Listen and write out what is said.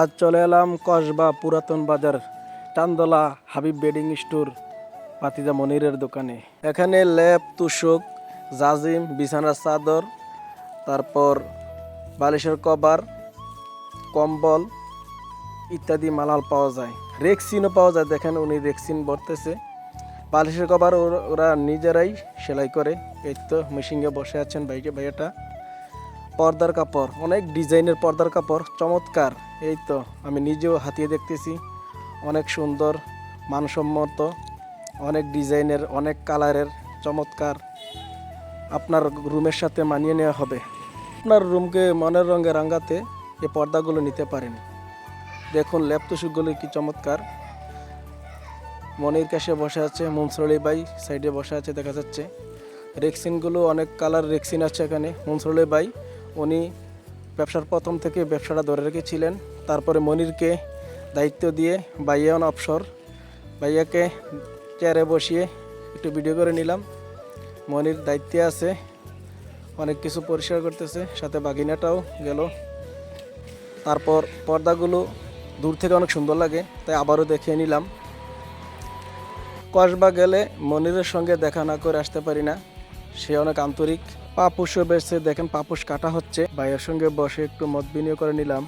আজ চলে এলাম কসবা পুরাতন বাজার চান্দলা হাবিব বেডিং স্টোর, পাতিজা মনিরের দোকানে। এখানে ল্যাপ তুষক, জাজিম, বিছানার চাদর, তারপর বালিশের কভার, কম্বল ইত্যাদি মালাল পাওয়া যায়। রেক্সিনও পাওয়া যায়, দেখেন উনি রেক্সিন ভরতেছে। বালিশের কভার ওরা নিজেরাই সেলাই করে। এই তো মেশিনে বসে আছেন ভাইকে, ভাইয়াটা। পর্দার কাপড়, অনেক ডিজাইনের পর্দার কাপড়, চমৎকার। এই তো, আমি নিজেও হাতিয়ে দেখতেছি। অনেক সুন্দর, মানসম্মত, অনেক ডিজাইনের, অনেক কালারের, চমৎকার। আপনার রুমের সাথে মানিয়ে নেওয়া হবে। আপনার রুমকে মনের রঙে রাঙ্গাতে এই পর্দাগুলো নিতে পারেন। দেখুন ল্যাপটুসুগুলো কি চমৎকার। মনির কাছে বসে আছে মুনসরলি বাই সাইডে বসে আছে, দেখা যাচ্ছে। রেক্সিনগুলো অনেক কালার রেক্সিন আছে এখানে। মুনসরলি বাই উনি ব্যবসার প্রথম থেকে ব্যবসাটা ধরে রেখেছিলেন। তারপরে মনিরকে দায়িত্ব দিয়ে বাইয়ান অবসর ভাইয়াকে চেয়ারে বসিয়ে একটু ভিডিও করে নিলাম। মনির দায়িত্বে আছে, অনেক কিছু পরিষ্কার করতেছে, সাথে বাগিনাটাও গেল। তারপর পর্দাগুলো দূর থেকে অনেক সুন্দর লাগে, তাই আবারও দেখিয়ে নিলাম। কসবা গেলে মনিরের সঙ্গে দেখা না করে আসতে পারি না। সে অনেক আন্তরিক। পাপুষও বেসছে দেখেন পাপুষ কাটা হচ্ছে। ভাইয়ের সঙ্গে বসে একটু মত বিনিয়োগ করে নিলাম।